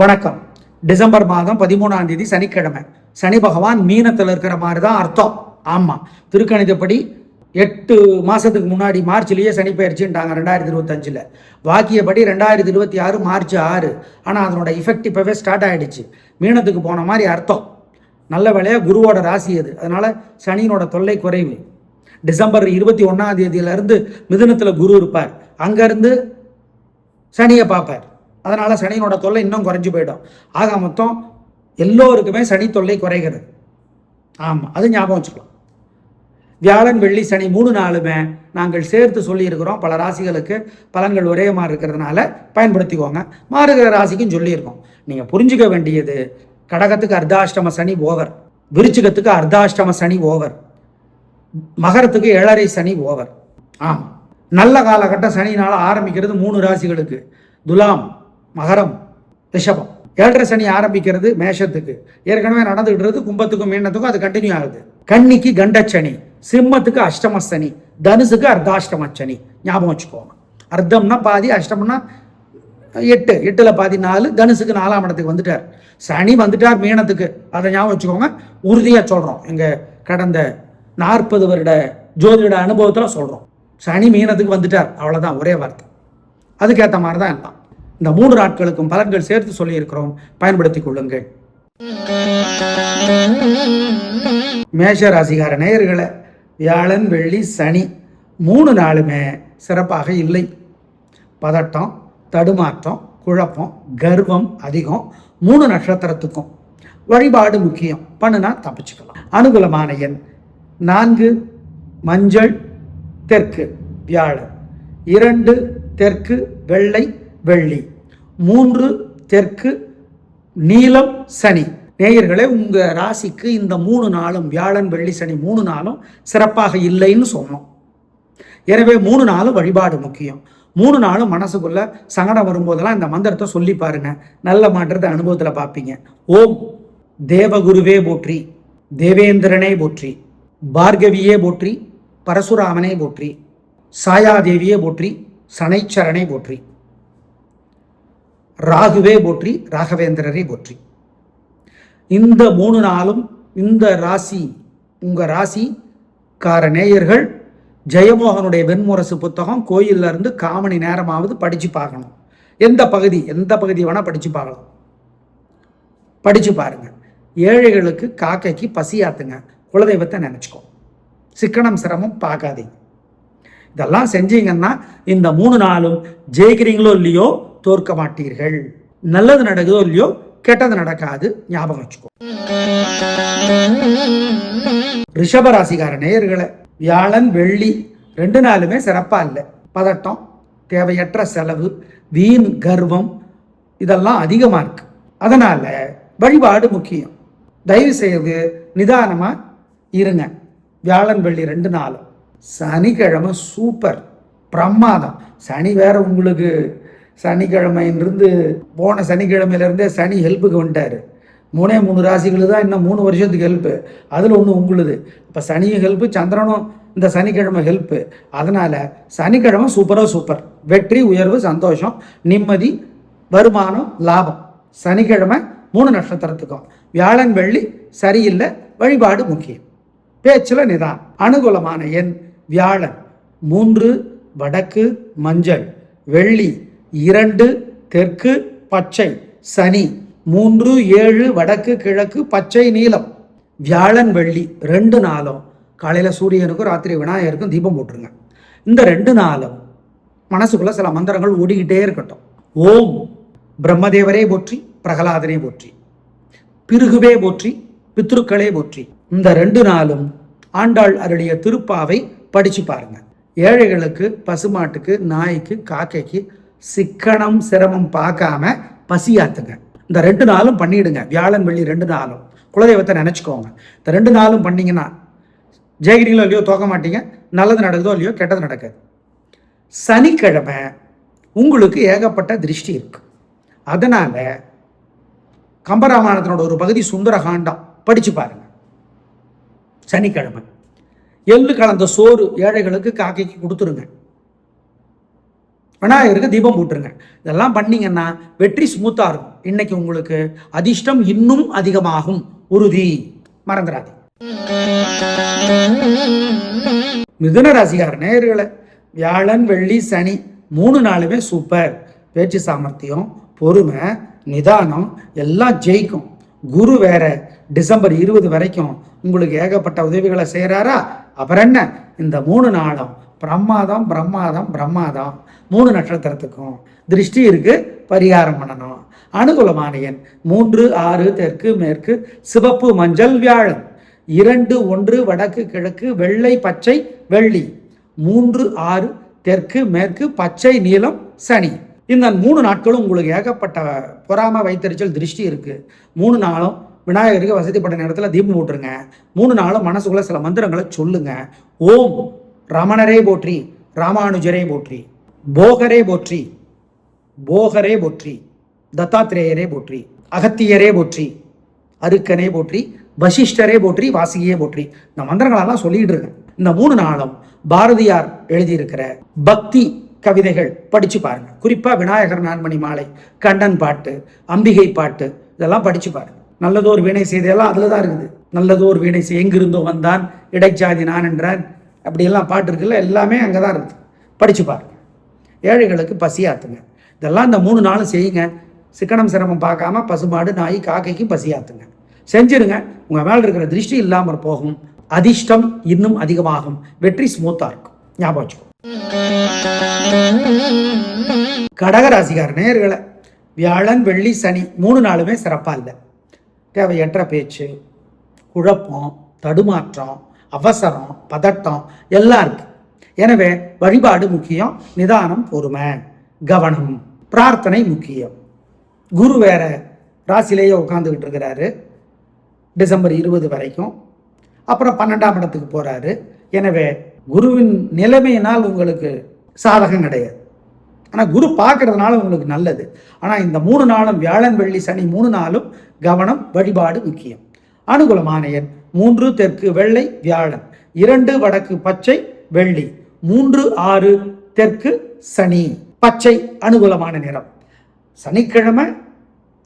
வணக்கம். டிசம்பர் மாதம் பதிமூணாம் தேதி சனிக்கிழமை. சனி பகவான் மீனத்தில் இருக்கிற மாதிரி தான் அர்த்தம். ஆமாம் திருக்கணிதப்படி எட்டு மாதத்துக்கு முன்னாடி மார்ச்லேயே சனி பயிற்சின்ட்டாங்க ரெண்டாயிரத்தி இருபத்தஞ்சில். வாக்கியப்படி ரெண்டாயிரத்தி இருபத்தி ஆறு மார்ச் ஆறு. ஆனால் அதனோட இஃபெக்ட் இப்போவே ஸ்டார்ட் ஆகிடுச்சு மீனத்துக்கு போன மாதிரி அர்த்தம். நல்ல வேலையாக குருவோட ராசி அது. அதனால் சனியினோட தொல்லை குறைவு. டிசம்பர் இருபத்தி ஒன்றாம் தேதியிலேருந்து மிதுனத்தில் குரு இருப்பார். அங்கேருந்து சனியை பார்ப்பார். அதனால் சனியினோட தொல்லை இன்னும் குறைஞ்சு போயிடும். ஆக மொத்தம் எல்லோருக்குமே சனி தொல்லை குறைகிறது. ஆமாம் அது ஞாபகம் வச்சுக்கலாம். வியாழன் வெள்ளி சனி மூணு நாளுமே நாங்கள் சேர்த்து சொல்லியிருக்கிறோம். பல ராசிகளுக்கு பலன்கள் ஒரே மாதிரி இருக்கிறதுனால பயன்படுத்திக்கோங்க. மாறுகிற ராசிக்கும் சொல்லியிருக்கோம். நீங்கள் புரிஞ்சுக்க வேண்டியது கடகத்துக்கு அர்த்தாஷ்டம சனி ஓவர். விருச்சிகத்துக்கு அர்த்தாஷ்டம சனி ஓவர். மகரத்துக்கு ஏழரை சனி ஓவர். ஆமாம் நல்ல காலகட்டம் சனினால் ஆரம்பிக்கிறது மூணு ராசிகளுக்கு. துலாம். மகரம் ரிஷபம். ஏழரை சனி ஆரம்பிக்கிறது மேஷத்துக்கு. ஏற்கனவே நடந்துகிட்டு கும்பத்துக்கும் மீனத்துக்கும் அது கண்டினியூ ஆகுது. கன்னிக்கு கண்டச்சனி சிம்மத்துக்கு அஷ்டம சனி தனுசுக்கு அர்த்தாஷ்டம சனி ஞாபகம் வச்சுக்கோங்க. அர்த்தம்னா பாதி அஷ்டம்னா எட்டு. எட்டுல பாதி நாலு தனுசுக்கு நாலாம் இடத்துக்கு வந்துட்டார். சனி வந்துட்டார் மீனத்துக்கு. அதை ஞாபகம் வச்சுக்கோங்க. உறுதியா சொல்றோம். எங்க கடந்த நாற்பது வருட ஜோதிட அனுபவத்துல சொல்றோம். சனி மீனத்துக்கு வந்துட்டார். அவ்வளவுதான் ஒரே வார்த்தை. அதுக்கேற்ற மாதிரி தான் எல்லாம். இந்த மூன்று நாட்களுக்கும் பலன்கள் சேர்த்து சொல்லியிருக்கிறோம். பயன்படுத்திக் கொள்ளுங்கள். மேஷ ராசிகார நேயர்களை வியாழன் வெள்ளி சனி மூணு நாளுமே சிறப்பாக இல்லை. பதட்டம் தடுமாற்றம் குழப்பம் கர்வம் அதிகம் மூணு நட்சத்திரத்துக்கும். வழிபாடு முக்கியம். பண்ணுனா தப்பிச்சுக்கலாம். அனுகூலமான எண் நான்கு மஞ்சள் தெற்கு வியாழன். இரண்டு தெற்கு வெள்ளை வெள்ளி. மூன்று தெற்கு நீலம் சனி. நேயர்களே உங்க ராசிக்கு இந்த மூணு நாளும் வியாழன் வெள்ளி சனி மூணு நாளும் சிறப்பாக இல்லைன்னு சொன்னோம். எனவே மூணு நாளும் வழிபாடு முக்கியம். மூணு நாளும் மனசுக்குள்ள சங்கடம் வரும்போதெல்லாம் இந்த மந்திரத்தை சொல்லி பாருங்க. நல்ல மாற்றத்தை அனுபவத்தில் பார்ப்பீங்க. ஓம் தேவகுருவே போற்றி தேவேந்திரனே போற்றி பார்கவியே போற்றி பரசுராமனே போற்றி சாயாதேவியே போற்றி சனைச்சரனை போற்றி. ராகுவே போற்றி ராகவேந்திரரை போற்றி. இந்த மூணு நாளும் இந்த ராசி உங்கள் ராசி கார நேயர்கள் ஜெயமோகனுடைய வெண்முரசு புத்தகம் கோயில்ல இருந்து காமணி நேரமாவது படித்து பார்க்கணும். எந்த பகுதி எந்த பகுதி வேணால் படித்து பார்க்கலாம். படித்து பாருங்கள் ஏழைகளுக்கு காக்கைக்கு பசியாத்துங்க குலதெய்வத்தை நினச்சிக்கோ. சிக்கனம் சிரமம் பார்க்காதீங்க. இதெல்லாம் செஞ்சீங்கன்னா இந்த மூணு நாளும் ஜெயிக்கிறீங்களோ இல்லையோ தோற்க மாட்டீர்கள். நல்லது நடக்குதோ இல்லையோ கெட்டது நடக்காது. ஞாபகம் வச்சுக்கோ. ரிஷபராசிகார நேயர்களை வியாழன் வெள்ளி ரெண்டு நாளுமே சிறப்பா இல்லை. பதட்டம் தேவையற்ற செலவு வீண் கர்வம் இதெல்லாம் அதிகமா இருக்கு. அதனால வழிபாடு முக்கியம். தயவு செய்து நிதானமா இருங்க. வியாழன் வெள்ளி ரெண்டு நாளும். சனிக்கிழமை சூப்பர். பிரமாதம். சனி வேற உங்களுக்கு சனிக்கிழமையிலிருந்து போன சனிக்கிழமையிலேருந்தே சனி ஹெல்ப்புக்கு வந்துட்டார். மூணே மூணு ராசிகள் தான் இன்னும் மூணு வருஷத்துக்கு ஹெல்ப்பு. அதில் ஒன்று உங்களுது. இப்போ சனியும் ஹெல்ப்பு சந்திரனும் இந்த சனிக்கிழமை ஹெல்ப்பு. அதனால் சனிக்கிழமை சூப்பராக சூப்பர். வெற்றி உயர்வு சந்தோஷம் நிம்மதி வருமானம் லாபம். சனிக்கிழமை மூணு நட்சத்திரத்துக்கும். வியாழன் வெள்ளி சரியில்லை வழிபாடு முக்கியம். பேச்சில் நிதான் அனுகூலமான எண் வியாழன். மூன்று வடக்கு மஞ்சள். வெள்ளி இரண்டு தெற்கு பச்சை சனி. மூன்று ஏழு வடக்கு கிழக்கு பச்சை நீலம் வியாழன் வெள்ளி ரெண்டு நாளும். காலையில் சூரியனுக்கும் ராத்திரி விநாயகருக்கும் தீபம் போட்டுருங்க. இந்த ரெண்டு நாளும் மனசுக்குள்ள சில மந்திரங்கள் ஓடிக்கிட்டே இருக்கட்டும். ஓம். பிரம்மதேவரே போற்றி பிரகலாதனே போற்றி. பிருகுவே போற்றி பித்ருக்களே போற்றி. இந்த ரெண்டு நாளும் ஆண்டாள் அருளிய திருப்பாவை படிச்சு பாருங்க. ஏழைகளுக்கு பசுமாட்டுக்கு நாய்க்கு காக்கைக்கு சிக்கனம் சிரமம் பார்க்காம பசியாத்துங்க. இந்த ரெண்டு நாளும் பண்ணிடுங்க. வியாழன் வெள்ளி ரெண்டு நாளும். குலதெய்வத்தை நினச்சிக்கோங்க. இந்த ரெண்டு நாளும் பண்ணிங்கன்னா ஜெயகிரிங்களோ இல்லையோ தோக்க மாட்டீங்க. நல்லது நடக்குதோ இல்லையோ கெட்டது நடக்காது. சனிக்கிழமை உங்களுக்கு ஏகப்பட்ட திருஷ்டி இருக்கு. அதனால கம்பராமாயணத்தினோட ஒரு பகுதி சுந்தரகாண்டம். படிச்சு பாருங்க. சனிக்கிழமை. எள்ளு கலந்த சோறு ஏழைகளுக்கு காக்கைக்கு கொடுத்துருங்க. விநாயகருக்கு தீபம் போட்டுருங்க. இதெல்லாம் பண்ணீங்கன்னா வெற்றி ஸ்மூத்தாக இருக்கும். இன்னைக்கு உங்களுக்கு அதிர்ஷ்டம் இன்னும் அதிகமாகும். உறுதி. மறந்துடாது மிதுன ராசிகார் நேயர்களை வியாழன் வெள்ளி சனி மூணு நாளுமே சூப்பர். பேச்சு சாமர்த்தியம் பொறுமை நிதானம் எல்லாம் ஜெயிக்கும். குரு வேற டிசம்பர் இருபது வரைக்கும் உங்களுக்கு ஏகப்பட்ட உதவிகளை செய்கிறாரா அப்புறம் என்ன? இந்த மூணு நாளும் பிரம்மாதம் பிரம்மாதம் பிரம்மாதம். மூணு நட்சத்திரத்துக்கும் திருஷ்டி இருக்கு பரிகாரம் பண்ணணும். அனுகூலமான எண் மூன்று ஆறு தெற்கு மேற்கு சிவப்பு மஞ்சள் வியாழன். இரண்டு ஒன்று வடக்கு கிழக்கு வெள்ளை பச்சை வெள்ளி. மூன்று ஆறு தெற்கு மேற்கு பச்சை நீலம் சனி. இந்த மூணு நாட்களும் உங்களுக்கு ஏகப்பட்ட பொறாம வைத்தறிச்சல் திருஷ்டி இருக்குது மூணு நாளும் விநாயகருக்கு வசதிப்பட்ட நேரத்தில் தீபம் போட்டுருங்க. மூணு நாளும் மனசுக்குள்ளே சில மந்திரங்களை சொல்லுங்கள் ஓம். ரமணரே போற்றி ராமானுஜரே போற்றி போகரே போற்றி போகரே போற்றி தத்தாத்திரேயரே போற்றி அகத்தியரே போற்றி அருக்கனே போற்றி வசிஷ்டரே போற்றி வாசிகையே போற்றி. இந்த மந்திரங்களெல்லாம் சொல்லிட்டு இருக்கேன். இந்த மூணு நாளும் பாரதியார் எழுதியிருக்கிற பக்தி கவிதைகள் படிச்சு பாருங்க. குறிப்பாக விநாயகர் நான்மணி மாலை கண்ணன் பாட்டு அம்பிகை பாட்டு இதெல்லாம் படிச்சு பாருங்க. நல்லதோர் வீணை செய்தெல்லாம் அதில் தான் இருக்குது. நல்லதோர் வீணை செய் எங்கிருந்தோ வந்தான் இடைச்சாதி நான் என்றான். அப்படியெல்லாம் பாட்டு இருக்குல்ல எல்லாமே அங்கே தான் இருக்குது படித்து பாருங்க. ஏழைகளுக்கு பசியாத்துங்க. இதெல்லாம் இந்த மூணு நாளும் செய்யுங்க. சிக்கனம் சிரமம் பார்க்காம பசுமாடு நாய் காக்கைக்கும் பசியாத்துங்க. செஞ்சிருங்க. உங்கள் மேலே இருக்கிற திருஷ்டி இல்லாமல் போகும். அதிர்ஷ்டம் இன்னும் அதிகமாகும். வெற்றி ஸ்மூத்தாக இருக்கும். ஞாபகம் வச்சுக்கோ. கடகராசிகார் நேர்களை வியாழன் வெள்ளி சனி மூணு நாளுமே சிறப்பாக இல்லை. தேவையற்ற பேச்சு குழப்பம் தடுமாற்றம் அவசரம் பதட்டம் எல்லாம் இருக்கு. எனவே வழிபாடு முக்கியம் நிதானம் பொறுமை கவனம் பிரார்த்தனை முக்கியம். குரு வேற ராசிலேயே உட்காந்துக்கிட்டு இருக்கிறாரு. டிசம்பர் இருபது வரைக்கும். அப்புறம் பன்னெண்டாம் இடத்துக்கு போறாரு. எனவே குருவின் நிலைமையினால் உங்களுக்கு சாதகம் கிடையாது. ஆனால் குரு பார்க்கறதுனால உங்களுக்கு நல்லது. ஆனால் இந்த மூணு நாளும் வியாழன் வெள்ளி சனி மூணு நாளும் கவனம் வழிபாடு முக்கியம். அனுகூலமான எண் மூன்று தெற்கு வெள்ளை வியாழன் இரண்டு வடக்கு பச்சை வெள்ளி மூன்று ஆறு தெற்கு சனி. பச்சை அனுகூலமான நிறம். சனிக்கிழமை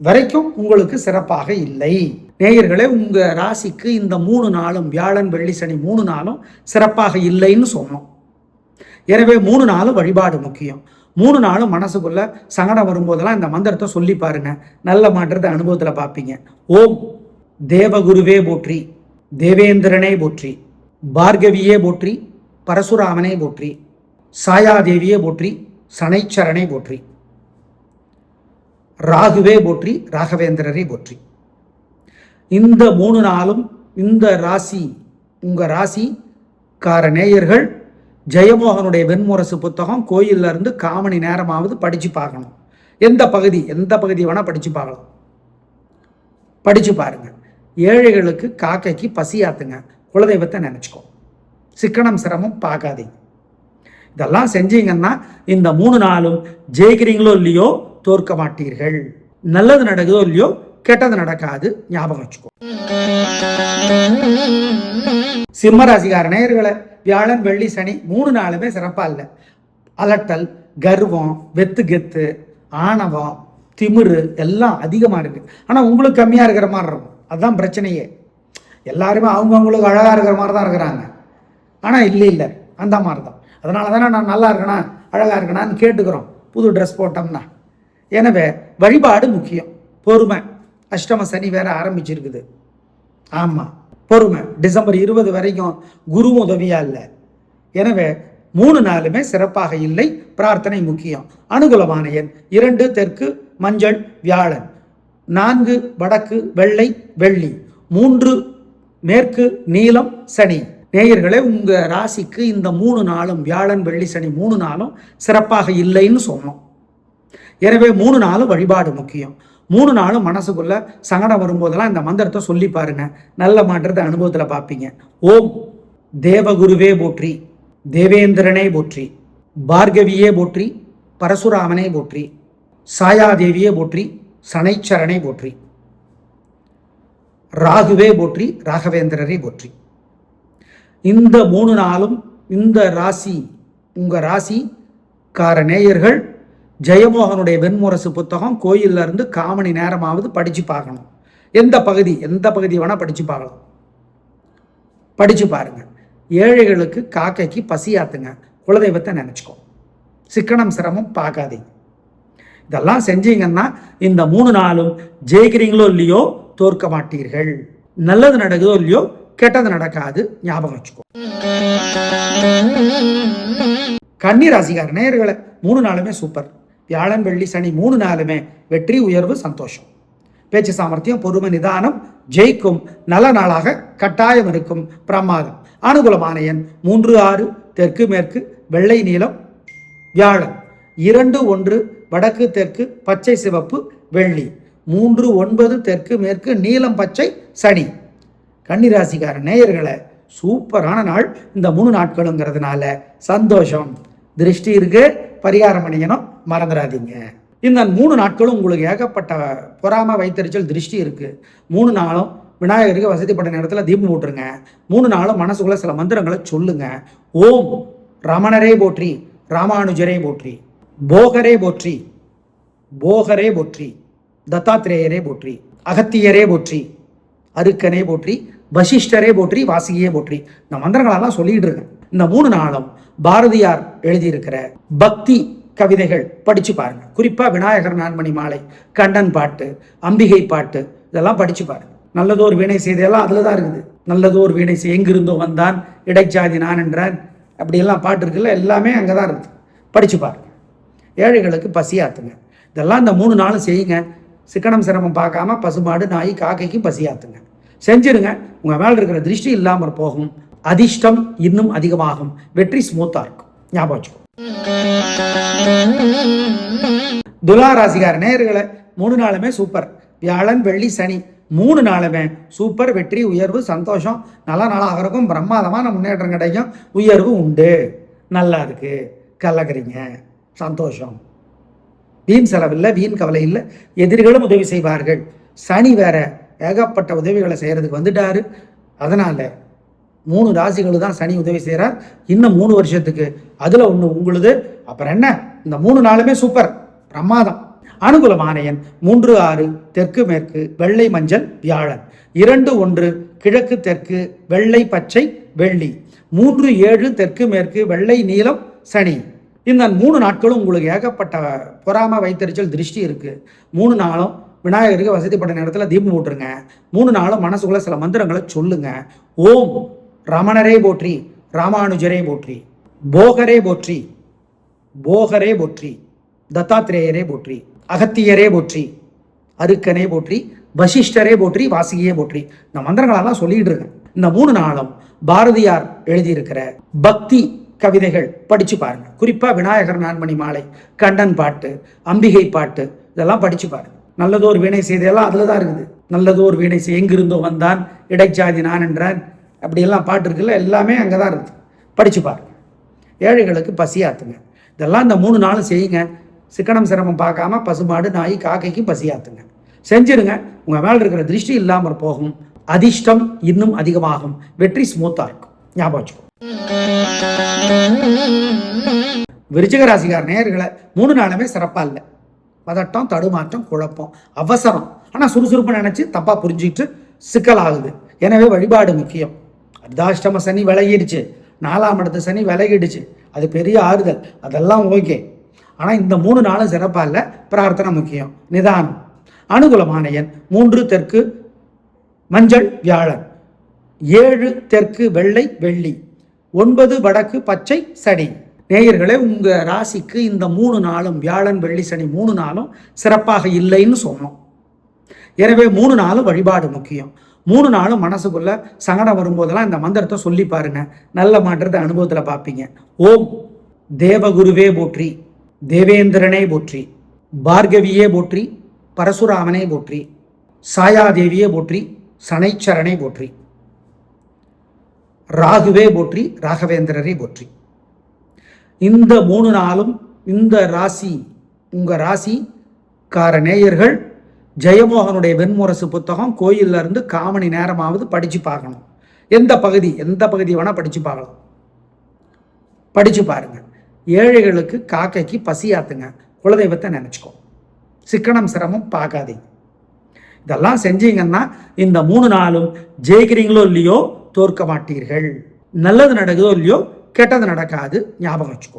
வரைக்கும் உங்களுக்கு சிறப்பாக இல்லை. நேயர்களே உங்க ராசிக்கு இந்த மூணு நாளும் வியாழன் வெள்ளி சனி மூணு நாளும் சிறப்பாக இல்லைன்னு சொன்னோம் எனவே மூணு நாளும் வழிபாடு முக்கியம். மூணு நாளும் மனசுக்குள்ள சங்கடம் வரும்போதெல்லாம் இந்த மந்திரத்தை சொல்லி பாருங்க. நல்ல மாற்றத்தை அனுபவத்தில் பார்ப்பீங்க. ஓம் தேவகுருவே போற்றி. தேவேந்திரனை போற்றி பார்கவியே போற்றி பரசுராமனை போற்றி சாயாதேவியே போற்றி சனைச்சரனை போற்றி ராகுவே போற்றி ராகவேந்திரரை போற்றி. இந்த மூணு நாளும் இந்த ராசி உங்கள் ராசி கார நேயர்கள் ஜெயமோகனுடைய வெண்முரசு புத்தகம் கோயில்ல இருந்து காமணி நேரமாவது படித்து பார்க்கணும். எந்த பகுதி எந்த பகுதி வேணால் படித்து பார்க்கலாம். படித்து பாருங்கள் ஏழைகளுக்கு காக்கைக்கு பசியாத்துங்க. குலதெய்வத்தை நினச்சிக்கோ. சிக்கனம் சிரமம் பார்க்காதீங்க. இதெல்லாம் செஞ்சீங்கன்னா இந்த மூணு நாளும் ஜெயிக்கிறீங்களோ இல்லையோ தோற்க மாட்டீர்கள். நல்லது நடக்குதோ இல்லையோ கெட்டது நடக்காது ஞாபகம் வச்சுக்கோ. சிம்ம ராசிக்கார நேயர்களை வியாழன் வெள்ளி சனி மூணு நாளுமே சிறப்பா இல்லை. அலட்டல் கர்வம் வெத்து கெத்து ஆணவம் திமிரு எல்லாம் அதிகமா இருக்கு. ஆனா உங்களுக்கு கம்மியா இருக்கிற மாதிரி இருக்கும். அதுதான் பிரச்சனையே. எல்லாருமே அவங்கவுங்களுக்கு அழகாக இருக்கிற மாதிரி தான் இருக்கிறாங்க. ஆனால் இல்லை இல்லை. அந்த மாதிரி தான் அதனால தானே நான் நல்லா இருக்கணா அழகாக இருக்கணான்னு கேட்டுக்கிறோம். புது ட்ரெஸ் போட்டோம்னா. எனவே வழிபாடு முக்கியம். பொறுமை. அஷ்டம சனி வேற ஆரம்பிச்சிருக்குது. ஆமாம் பொறுமை. டிசம்பர் இருபது வரைக்கும் குரு உதவியாக இல்லை. எனவே மூணு நாளுமே சிறப்பாக இல்லை. பிரார்த்தனை முக்கியம். அனுகூலமான எண் இரண்டு தெற்கு மஞ்சள் வியாழன். நான்கு வடக்கு வெள்ளை வெள்ளி. மூன்று மேற்கு நீலம் சனி. நேயர்களே உங்க ராசிக்கு இந்த மூணு நாளும் வியாழன் வெள்ளி சனி மூணு நாளும் சிறப்பாக இல்லைன்னு சொன்னோம். எனவே மூணு நாளும் வழிபாடு முக்கியம். மூணு நாளும் மனசுக்குள்ள சங்கடம் வரும்போதெல்லாம் இந்த மந்திரத்தை சொல்லி பாருங்க. நல்ல மாற்றத்தை அனுபவத்தில் பார்ப்பீங்க. ஓம் தேவகுருவே போற்றி தேவேந்திரனே போற்றி பார்கவியே போற்றி பரசுராமனே போற்றி சாயாதேவியே போற்றி சனைச்சரனை போற்றி. ராகுவே போற்றி ராகவேந்திரரை போற்றி. இந்த மூணு நாளும் இந்த ராசி உங்கள் ராசி கார நேயர்கள் ஜெயமோகனுடைய வெண்முரசு புத்தகம் கோயில்ல இருந்து காமணி நேரமாவது படித்து பார்க்கணும். எந்த பகுதி எந்த பகுதி வேணால் படித்து பார்க்கலாம். படித்து பாருங்கள் ஏழைகளுக்கு காக்கைக்கு பசியாத்துங்க. குலதெய்வத்தை நினச்சிக்கோ. சிக்கனம் சிரமம் பார்க்காதீங்க. இதெல்லாம் செஞ்சீங்கன்னா இந்த மூணு நாளும் ஜெயிக்கிறீங்களோ இல்லையோ தோற்க மாட்டீர்கள். நல்லது நடக்குதோ இல்லையோ கெட்டது நடக்காது. ஞாபகம் வச்சுக்கோ. கன்னி ராசிகார் நேர்களை மூணு நாளுமே சூப்பர். வியாழன் வெள்ளி சனி மூணு நாளுமே வெற்றி உயர்வு சந்தோஷம். பேச்சு சாமர்த்தியம் பொறுமை நிதானம் ஜெயிக்கும். நல்ல நாளாக கட்டாயம் இருக்கும். பிரமாதம். அனுகூலமான எண் மூன்று ஆறு தெற்கு மேற்கு வெள்ளை நீளம் வியாழன். இரண்டு ஒன்று வடக்கு தெற்கு பச்சை சிவப்பு வெள்ளி. மூன்று ஒன்பது தெற்கு மேற்கு நீலம் பச்சை சனி. கன்னிராசிக்கார நேயர்களை சூப்பரான நாள் இந்த மூணு நாட்களுங்கிறதுனால. சந்தோஷம். திருஷ்டி இருக்கு பரிகாரம் பண்ணிக்கணும் மறந்துடாதீங்க. இந்த மூணு நாட்களும் உங்களுக்கு ஏகப்பட்ட பொறாம வைத்தறிச்சல் திருஷ்டி இருக்கு. மூணு நாளும் விநாயகருக்கு வசதிப்பட்ட நேரத்தில் தீபம் போட்டுருங்க. மூணு நாளும் மனசுக்குள்ள சில மந்திரங்களை சொல்லுங்க. ஓம் ரமணரே போற்றி ராமானுஜரே போற்றி. போகரே போற்றி போகரே போற்றி தத்தாத்திரேயரே போற்றி அகத்தியரே போற்றி அருக்கனே போற்றி வசிஷ்டரே போற்றி வாசிகையே போற்றி. இந்த மந்திரங்களெல்லாம் சொல்லிட்டு இருக்கேன். இந்த மூணு நாளும் பாரதியார் எழுதியிருக்கிற பக்தி கவிதைகள் படிச்சு பாருங்க. குறிப்பாக விநாயகர் நான்மணி மாலை கண்ணன் பாட்டு அம்பிகை பாட்டு இதெல்லாம் படிச்சு பாருங்க. நல்லதோர் வீணை செய்தெல்லாம் அதில் தான் இருக்குது. நல்லதோர் வீணை செய் எங்கிருந்தோ வந்தான் இடைச்சாதி நான் என்றான் அப்படியெல்லாம் பாட்டு இருக்குல்ல எல்லாமே அங்கே தான் இருக்குது. படிச்சு பாருங்க. ஏழைகளுக்கு பசியாத்துங்க. இதெல்லாம் இந்த மூணு நாளும் செய்யுங்க. சிக்கனம் சிரமம் பார்க்காம பசுமாடு நாய் காக்கைக்கும் பசியாத்துங்க. செஞ்சிருங்க. உங்கள் மேலே இருக்கிற திருஷ்டி இல்லாமல் போகும். அதிர்ஷ்டம் இன்னும் அதிகமாகும். வெற்றி ஸ்மூத்தாக இருக்கும். ஞாபகம் வச்சுக்கோ. துலா ராசிகார நேர்களை மூணு நாளுமே சூப்பர் வியாழன் வெள்ளி சனி. மூணு நாளுமே சூப்பர் வெற்றி உயர்வு சந்தோஷம். நல்ல நாளாக இருக்கும். பிரம்மாதமான முன்னேற்றம் கிடைக்கும். உயர்வு உண்டு. நல்லா இருக்கு. கலக்குறீங்க. சந்தோஷம். வீண் செலவில்லை வீண் கவலை இல்லை. எதிரிகளும் உதவி செய்வார்கள். சனி வேற ஏகப்பட்ட உதவிகளை செய்கிறதுக்கு வந்துட்டாரு. அதனால் மூணு ராசிகள் தான் சனி உதவி செய்கிறார் இன்னும் மூணு வருஷத்துக்கு. அதில் ஒன்று உங்களுது. அப்புறம் என்ன? இந்த மூணு நாளுமே சூப்பர் பிரமாதம். அனுகூலமான மூன்று ஆறு தெற்கு மேற்கு வெள்ளை மஞ்சள் வியாழன். இரண்டு ஒன்று கிழக்கு தெற்கு வெள்ளை பச்சை வெள்ளி. மூன்று ஏழு தெற்கு மேற்கு வெள்ளை நீலம் சனி. இந்த மூணு நாட்களும் உங்களுக்கு ஏகப்பட்ட பொறாம வைத்தறிச்சல் திருஷ்டி இருக்குது மூணு நாளும் விநாயகருக்கு வசதிப்பட்ட நேரத்தில் தீபம் போட்டுருங்க மூணு நாளும் மனசுக்குள்ள சில மந்திரங்களை சொல்லுங்க. ஓம் ரமணரே போற்றி ராமானுஜரே போற்றி போகரே போற்றி போகரே போற்றி தத்தாத்திரேயரே போற்றி அகத்தியரே போற்றி அருக்கனே போற்றி வசிஷ்டரே போற்றி வாசிகையே போற்றி. இந்த மந்திரங்களெல்லாம் சொல்லிட்டு இருக்கேன். இந்த மூணு நாளும் பாரதியார் எழுதியிருக்கிற பக்தி கவிதைகள் படித்து பாருங்க. குறிப்பாக விநாயகர் நான்மணி மாலை கண்ணன் பாட்டு அம்பிகை பாட்டு இதெல்லாம் படித்து பாருங்க. நல்லதோர் வீணை செய்தியெல்லாம் அதில் தான் இருக்குது. நல்லதோர் வீணை செய் எங்கிருந்தோ வந்தான் இடைச்சாதி நான் என்றான். அப்படியெல்லாம் பாட்டு இருக்குல்ல எல்லாமே அங்கே தான் இருக்குது. படித்து பாருங்க. ஏழைகளுக்கு பசியாத்துங்க. இதெல்லாம் இந்த மூணு நாளும் செய்யுங்க. சிக்கனம் சிரமம் பார்க்காம பசுமாடு நாய் காக்கைக்கு பசியாத்துங்க. செஞ்சிருங்க. உங்கள் மேலே இருக்கிற திருஷ்டி இல்லாமல் போகும். அதிர்ஷ்டம் இன்னும் அதிகமாகும். வெற்றி ஸ்மூத்தாக இருக்கும். ஞாபகம் வச்சுக்கோ. விருச்சிக ராசிக்கார மூணு நாளுமே சிறப்பா இல்லை. பதட்டம் தடுமாற்றம் குழப்பம் அவசரம். ஆனால் சுறுசுறுப்பு நினைச்சு தப்பா புரிஞ்சுக்கிட்டு சிக்கலாகுது எனவே வழிபாடு முக்கியம். அர்த்தாஷ்டம சனி விலகிடுச்சு. நாலாம் இடத்து சனி விலகிடுச்சு. அது பெரிய ஆறுதல். அதெல்லாம் ஓகே. ஆனால் இந்த மூணு நாளும் சிறப்பா இல்லை. பிரார்த்தனை முக்கியம். நிதானம். அனுகூலமான எண் மூன்று தெற்கு மஞ்சள் வியாழன். ஏழு தெற்கு வெள்ளை வெள்ளி. ஒன்பது வடக்கு பச்சை சனி. நேயர்களே உங்கள் ராசிக்கு இந்த மூணு நாளும் வியாழன் வெள்ளி சனி மூணு நாளும் சிறப்பாக இல்லைன்னு சொன்னோம் எனவே மூணு நாளும் வழிபாடு முக்கியம். மூணு நாளும் மனசுக்குள்ள சங்கடம் வரும்போதெல்லாம் இந்த மந்திரத்தை சொல்லி பாருங்க. நல்ல மாற்றத்தை அனுபவத்தில் பார்ப்பீங்க. ஓம் தேவகுருவே போற்றி தேவேந்திரனே போற்றி பார்கவியே போற்றி பரசுராமனே போற்றி சாயாதேவியே போற்றி சனைச்சரனை போற்றி. ராகுவே போற்றி ராகவேந்திரரை போற்றி. இந்த மூணு நாளும் இந்த ராசி உங்கள் ராசி கார நேயர்கள் ஜெயமோகனுடைய வெண்முரசு புத்தகம் கோயில்ல இருந்து காமணி நேரமாவது படித்து பார்க்கணும். எந்த பகுதி எந்த பகுதி வேணால் படித்து பார்க்கலாம். படித்து பாருங்கள் ஏழைகளுக்கு காக்கைக்கு பசியாத்துங்க குலதெய்வத்தை நினச்சிக்கோ. சிக்கனம் சிரமம் பார்க்காதீங்க. இதெல்லாம் செஞ்சீங்கன்னா இந்த மூணு நாளும் ஜெயிக்கிறீங்களோ இல்லையோ தோற்க மாட்டீர்கள். நல்லது நடக்குதோ இல்லையோ கெட்டது நடக்காது. ஞாபகம் வச்சுக்கோ.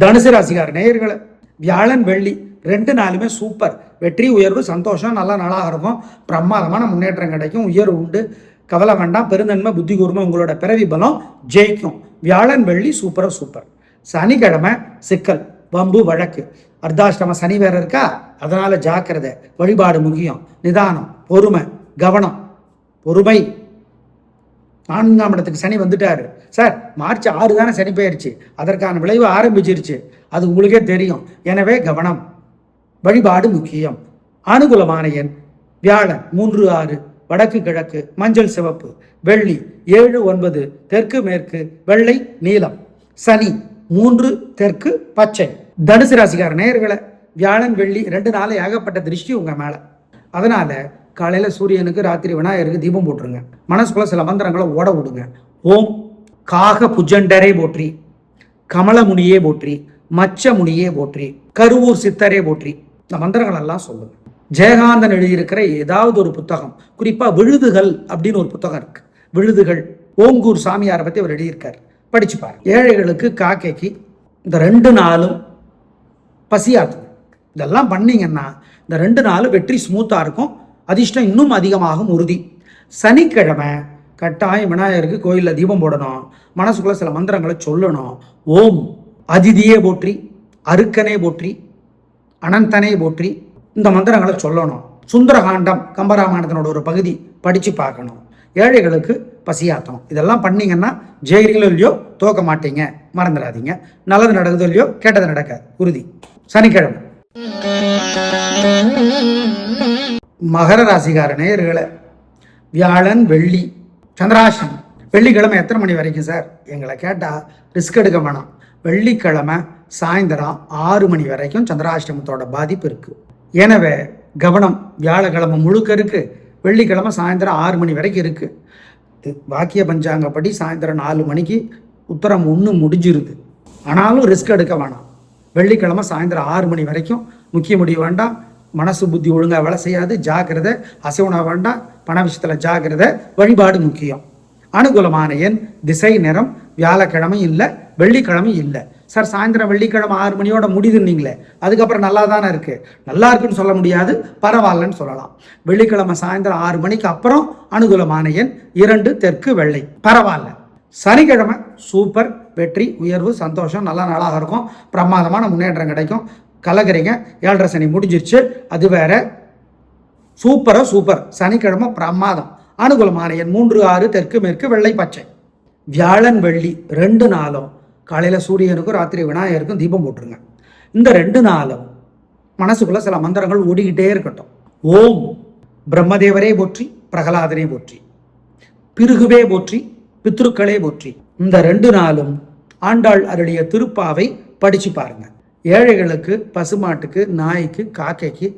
தனுசு ராசிகார நேயர்களை வியாழன் வெள்ளி ரெண்டு நாளுமே சூப்பர் வெற்றி உயர்வு சந்தோஷம் நல்லா நாளாக இருக்கும். பிரமாதமான முன்னேற்றம் கிடைக்கும். உயர்வு உண்டு. கவலை வேண்டாம். பெருந்தன்மை புத்தி கூர்மை உங்களோட பிறவி பலம் ஜெயிக்கும். வியாழன் வெள்ளி சூப்பராக சூப்பர் சனிக்கிழமை சிக்கல் வம்பு வழக்கு. அர்த்தாஷ்டம சனி வேற இருக்கா? அதனால ஜாக்கிரதை வழிபாடு முக்கியம். நிதானம் பொறுமை. கவனம் பொறுமை. நான்காம் இடத்துக்கு சனி வந்துட்டார். சார் மார்ச் ஆறு தானே சனி போயிருச்சு. அதற்கான விளைவு ஆரம்பிச்சிருச்சு. அது உங்களுக்கே தெரியும். எனவே கவனம். வழிபாடு முக்கியம். அனுகூலமான எண் வியாழன் மூன்று ஆறு வடக்கு கிழக்கு மஞ்சள் சிவப்பு வெள்ளி ஏழு ஒன்பது தெற்கு மேற்கு வெள்ளை நீலம். சனி மூன்று தெற்கு பச்சை. தனுசு ராசிக்கார நேர்களை வியாழன் வெள்ளி ரெண்டு நாளை ஏகப்பட்ட திருஷ்டி உங்கள் மேலே. அதனால் காலையில் சூரியனுக்கு ராத்திரி விநாயகருக்கு தீபம் போட்டுருங்க. மனசுக்குள்ள சில மந்திரங்களை ஓட விடுங்க. ஓம் காக புஜண்டரே போற்றி கமலமுனியே போற்றி மச்ச முனியே போற்றி கருவூர் சித்தரே போற்றி. இந்த மந்திரங்கள் எல்லாம் சொல்லுங்க. ஜெயகாந்தன் எழுதியிருக்கிற ஏதாவது ஒரு புத்தகம் குறிப்பா விழுதுகள் அப்படின்னு ஒரு புத்தகம் இருக்கு. விழுதுகள் ஓங்கூர் சாமியாரை பத்தி அவர் எழுதியிருக்கார். படிச்சு ஏழைகளுக்கு காக்கைக்கு இந்த ரெண்டு நாளும் பசியாத்துங்க இதெல்லாம் பண்ணீங்கன்னா இந்த ரெண்டு நாளும் வெற்றி ஸ்மூத்தாக இருக்கும். அதிர்ஷ்டம் இன்னும் அதிகமாகும் உறுதி. சனிக்கிழமை கட்டாயம் விநாயகருக்கு கோயிலில் தீபம் போடணும் மனசுக்குள்ளே சில மந்திரங்களை சொல்லணும். ஓம். அதிதியே போற்றி அருக்கனே போற்றி அனந்தனே போற்றி இந்த மந்திரங்களை சொல்லணும். சுந்தரகாண்டம் கம்பராமாயணத்தினோட ஒரு பகுதி படித்து பார்க்கணும். ஏழைகளுக்கு பசியாத்தம் இதெல்லாம் பண்ணீங்கன்னா ஜெயிறீங்களோ இல்லையோ தோக்க மாட்டீங்க. மறந்துடாதீங்க. நல்லது நடக்குதோ இல்லையோ கெட்டது நடக்காது. உறுதி. சனிக்கிழமை. மகர ராசிகார நேயர்களை வியாழன் வெள்ளி சந்திராசம் வெள்ளிக்கிழமை எத்தனை மணி வரைக்கும் சார்? எங்களை கேட்டால் ரிஸ்க் எடுக்க வேணாம். வெள்ளிக்கிழமை சாயந்தரம் ஆறு மணி வரைக்கும் சந்திராஷ்டமத்தோட பாதிப்பு இருக்குது எனவே கவனம் வியாழக்கிழமை முழுக்க இருக்குது வெள்ளிக்கிழமை சாயந்தரம் ஆறு மணி வரைக்கும் இருக்குது வாக்கிய பஞ்சாங்கப்படி சாயந்தரம் நாலு மணிக்கு உத்தரம் ஒன்று முடிஞ்சிருது. ஆனாலும் ரிஸ்க் எடுக்க வேணாம். வெள்ளிக்கிழமை சாயந்தரம் ஆறு மணி வரைக்கும் முக்கிய முடிவு வேண்டாம். மனசு புத்தி ஒழுங்காக வேலை செய்யாது. ஜாக்கிரதை. அசைவனா வேண்டாம். பண விஷயத்தில் ஜாக்கிரதை. வழிபாடு முக்கியம். அனுகூலமான எண் திசை நிறம் வியாழக்கிழமை இல்லை வெள்ளிக்கிழமை இல்லை. சார் சாயந்தரம் வெள்ளிக்கிழமை ஆறு மணியோட முடிதுன்னீங்களே. அதுக்கப்புறம் நல்லா தானே இருக்கு? நல்லா இருக்குன்னு சொல்ல முடியாது. பரவாயில்லன்னு சொல்லலாம். வெள்ளிக்கிழமை சாயந்தரம் ஆறு மணிக்கு அப்புறம் அனுகூலமான எண் இரண்டு தெற்கு வெள்ளை. பரவாயில்ல. சனிக்கிழமை சூப்பர் வெற்றி உயர்வு சந்தோஷம் நல்ல நாளாக இருக்கும். பிரமாதமான முன்னேற்றம் கிடைக்கும். கலக்கிறீங்க. ஏழரை சனி முடிஞ்சிருச்சு. அது வேற. சூப்பராக சூப்பர். சனிக்கிழமை பிரமாதம். அனுகூலமான எண் மூன்று ஆறு தெற்கு மேற்கு வெள்ளை பச்சை. வியாழன் வெள்ளி ரெண்டு நாளும். காலையில் சூரியனுக்கும் ராத்திரி விநாயகருக்கும் தீபம் போட்டுருங்க. இந்த ரெண்டு நாளும் மனசுக்குள்ள சில மந்திரங்கள் ஓடிக்கிட்டே இருக்கட்டும். ஓம். பிரம்மதேவரே போற்றி பிரகலாதனே போற்றி. பிருகுவே போற்றி பித்ருக்களே போற்றி. இந்த ரெண்டு நாளும் ஆண்டாள் அருளிய திருப்பாவை படிச்சு பாருங்க. ஏழைகளுக்கு பசுமாட்டுக்கு நாய்க்கு காக்கைக்கு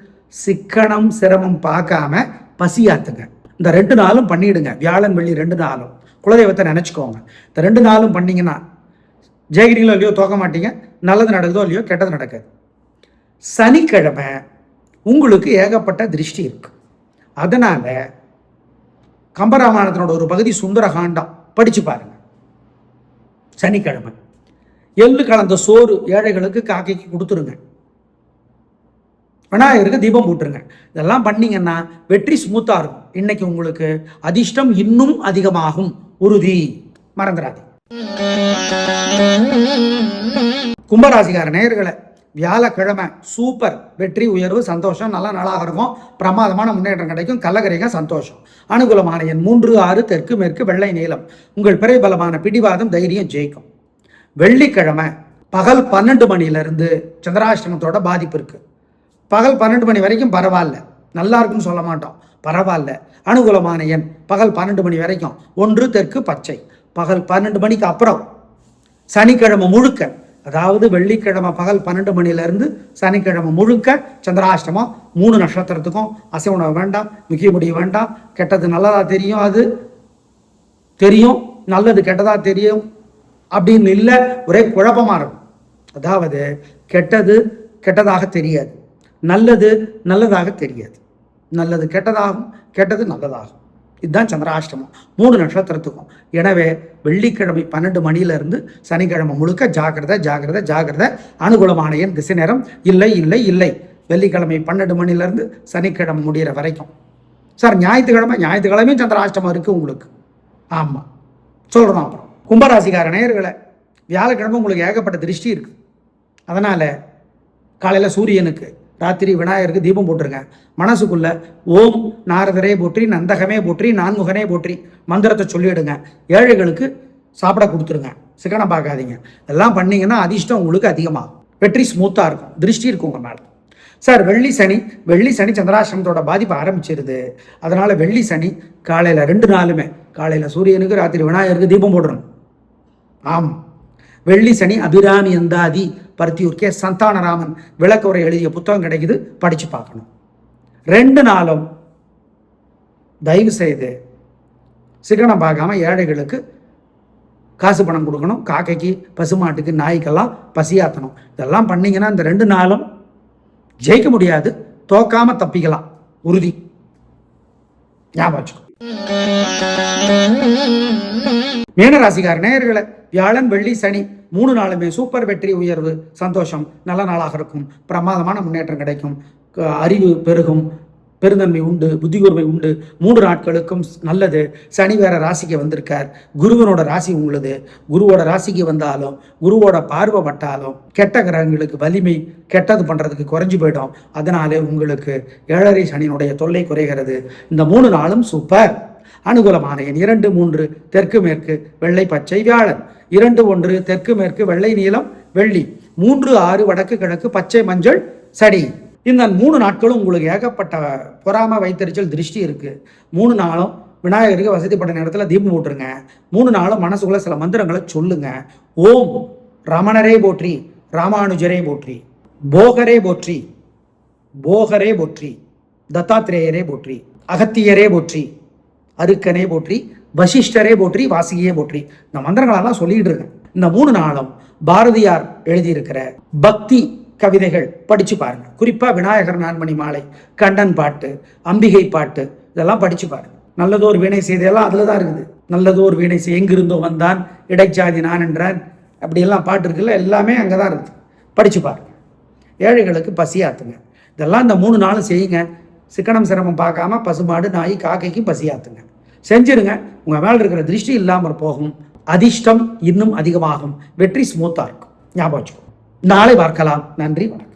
சிக்கனம் சிரமம் பார்க்காம பசியாத்துங்க. இந்த ரெண்டு நாளும் பண்ணிடுங்க. வியாழன் வெள்ளி ரெண்டு நாளும். குலதெய்வத்தை நினச்சிக்கோங்க. இந்த ரெண்டு நாளும் பண்ணிங்கன்னா ஜெயகிரிங்களோ இல்லையோ தோக்க மாட்டீங்க. நல்லது நடக்குதோ இல்லையோ கெட்டது நடக்காது. சனிக்கிழமை உங்களுக்கு ஏகப்பட்ட திருஷ்டி இருக்கு. அதனால கம்பராமாயணத்தினோட ஒரு பகுதி சுந்தரகாண்டம். படிச்சு பாருங்க. சனிக்கிழமை. எள்ளு கலந்த சோறு ஏழைகளுக்கு காக்கைக்கு கொடுத்துருங்க. விநாயகருக்கு தீபம் போட்டுருங்க. இதெல்லாம் பண்ணீங்கன்னா வெற்றி ஸ்மூத்தாக இருக்கும். இன்னைக்கு உங்களுக்கு அதிர்ஷ்டம் இன்னும் அதிகமாகும். உறுதி. மறந்துடாது கும்பராசிகார நேயர்களை வியாழக்கிழமை சூப்பர். வெற்றி உயர்வு சந்தோஷம். நல்ல நாளாக இருக்கும். பிரமாதமான முன்னேற்றம் கிடைக்கும். கள்ளக்கரைக சந்தோஷம். அனுகூலமான எண் மூன்று ஆறு தெற்கு மேற்கு வெள்ளை நீளம். உங்கள் பிறை பலமான பிடிவாதம் தைரியம் ஜெயிக்கும். வெள்ளிக்கிழமை பகல் பன்னெண்டு மணியிலிருந்து சந்திராஷ்டமத்தோட பாதிப்பு இருக்குது பகல் பன்னெண்டு மணி வரைக்கும் பரவாயில்ல. நல்லா இருக்குன்னு சொல்ல மாட்டோம். பரவாயில்ல. அனுகூலமான எண் பகல் பன்னெண்டு மணி வரைக்கும். ஒன்று தெற்கு பச்சை. பகல் பன்னெண்டு மணிக்கு அப்புறம் சனிக்கிழமை முழுக்க அதாவது வெள்ளிக்கிழமை பகல் பன்னெண்டு மணிலேருந்து சனிக்கிழமை முழுக்க சந்திராஷ்டமம். மூணு நட்சத்திரத்துக்கும் அசை உணவு வேண்டாம் முக்கிய முடிவு வேண்டாம். கெட்டது நல்லதாக தெரியும் அது? தெரியும். நல்லது கெட்டதாக தெரியும்? அப்படின்னு இல்லை ஒரே குழப்பமாக இருக்கும். அதாவது கெட்டது கெட்டதாக தெரியாது. நல்லது நல்லதாக தெரியாது. நல்லது கெட்டதாகும் கெட்டது நல்லதாகும். இதுதான் சந்திராஷ்டமம். மூணு நட்சத்திரத்துக்கும். எனவே வெள்ளிக்கிழமை பன்னெண்டு மணியிலிருந்து சனிக்கிழமை முழுக்க ஜாகிரத ஜாக்கிரதை ஜாக்கிரதை. அனுகூலமான என் திசை நேரம் இல்லை இல்லை இல்லை. வெள்ளிக்கிழமை பன்னெண்டு மணிலேருந்து சனிக்கிழமை முடிகிற வரைக்கும். சார் ஞாயிற்றுக்கிழமை ஞாயிற்றுக்கிழமையும் சந்திராஷ்டமம் இருக்குது உங்களுக்கு. ஆமாம் சொல்கிறோம் அப்புறம். கும்பராசிக்கார நேயர்களை வியாழக்கிழமை உங்களுக்கு ஏகப்பட்ட திருஷ்டி இருக்குது அதனால் காலையில் சூரியனுக்கு ராத்திரி விநாயகருக்கு தீபம் போட்டுருங்க. மனசுக்குள்ள ஓம் நாரதரே போற்றி நந்தகமே போற்றி நான்முகனே போற்றி மந்திரத்தை சொல்லிவிடுங்க ஏழைகளுக்கு சாப்பிட கொடுத்துருங்க. சிக்கனம் பார்க்காதீங்க. எல்லாம் பண்ணீங்கன்னா அதிர்ஷ்டம் உங்களுக்கு அதிகமாக வெற்றி ஸ்மூத்தாக இருக்கும். திருஷ்டி இருக்கும் உங்கள் மேலே. சார் வெள்ளி சனி வெள்ளி சனி சந்திராசிரமத்தோட பாதிப்பு ஆரம்பிச்சிருது. அதனால் வெள்ளி சனி காலையில் ரெண்டு நாளுமே காலையில் சூரியனுக்கு ராத்திரி விநாயகருக்கு தீபம் போடணும். ஆம். வெள்ளி சனி அபிராமி அந்தாதி பருத்தியூர் கே சந்தானராமன் விளக்குரை எழுதிய புத்தகம் கிடைக்குது படித்து பார்க்கணும். ரெண்டு நாளும் தயவு செய்து சிக்கனம் பார்க்காம ஏழைகளுக்கு காசு பணம் கொடுக்கணும் காக்கைக்கு பசுமாட்டுக்கு நாய்க்கெல்லாம் பசியாத்தணும். இதெல்லாம் பண்ணீங்கன்னா இந்த ரெண்டு நாளும் ஜெயிக்க முடியாது தோக்காம தப்பிக்கலாம். உறுதி. ஞாபகம் வச்சுக்கோ. மீனராசிக்கார நேயர்களை வியாழன் வெள்ளி சனி மூணு நாளுமே சூப்பர் வெற்றி உயர்வு சந்தோஷம். நல்ல நாளாக இருக்கும். பிரமாதமான முன்னேற்றம் கிடைக்கும். க- அறிவு பெருகும். பெருந்தன்மை உண்டு புத்தி கூர்மை உண்டு. மூன்று நாட்களுக்கும் ஸ்- நல்லது. சனி வேற ராசிக்கு வந்திருக்கார். குருவனோட ராசி உங்களுது. குருவோட ராசிக்கு வந்தாலும் குருவோட பார்வை பட்டாலும் கெட்ட கிரகங்களுக்கு வலிமை கெட்டது பண்றதுக்கு குறைஞ்சு போயிடும். அதனாலே உங்களுக்கு ஏழரை சனியினுடைய தொல்லை குறைகிறது. இந்த மூணு நாளும் சூப்பர் அனுகூலமான எண் இரண்டு மூன்று தெற்கு மேற்கு வெள்ளை பச்சை வியாழன். இரண்டு ஒன்று தெற்கு மேற்கு வெள்ளை நீளம் வெள்ளி. மூன்று ஆறு வடக்கு கிழக்கு பச்சை மஞ்சள் சடி இந்த மூணு நாட்களும் உங்களுக்கு ஏகப்பட்ட பொறாம வைத்தறிச்சல் திருஷ்டி இருக்கு. மூணு நாளும் விநாயகருக்கு வசதிப்பட்ட நேரத்தில் தீபம் போட்டுருங்க மூணு நாளும் மனசுக்குள்ள சில மந்திரங்களை சொல்லுங்க. ஓம் ரமணரே போற்றி ராமானுஜரே போற்றி போகரே போற்றி போகரே போற்றி தத்தாத்திரேயரே போற்றி அகத்தியரே போற்றி. அருக்கனே போற்றி வசிஷ்டரே போற்றி வாசியே போற்றி. இந்த மந்திரங்களெல்லாம் சொல்லிட்டு இருக்கேன். இந்த மூணு நாளும் பாரதியார் எழுதியிருக்கிற பக்தி கவிதைகள் படிச்சு பாருங்க. குறிப்பா விநாயகர் நான்மணி மாலை கண்ணன் பாட்டு அம்பிகை பாட்டு இதெல்லாம் படிச்சு பாருங்க. நல்லதோர் வீணை செய்தெல்லாம் அதுல தான் இருக்குது. நல்லதோர் வீணை செய் எங்கிருந்தோ வந்தான் இடைச்சாதி நான் என்றான். அப்படியெல்லாம் பாட்டு இருக்குல்ல எல்லாமே அங்கே தான் இருக்குது. படிச்சு பாருங்க. ஏழைகளுக்கு பசியாத்துங்க. இதெல்லாம் இந்த மூணு நாளும் செய்யுங்க. சிக்கனம் சிரமம் பார்க்காம பசுமாடு நாய் காக்கைக்கு பசியாத்துங்க. செஞ்சிருங்க. உங்கள் மேலே இருக்கிற திருஷ்டி இல்லாமல் போகும். அதிர்ஷ்டம் இன்னும் அதிகமாகும். வெற்றி ஸ்மூத்தாக இருக்கும். ஞாபகம் வச்சுக்கோ. நாளை பார்க்கலாம். நன்றி வணக்கம்.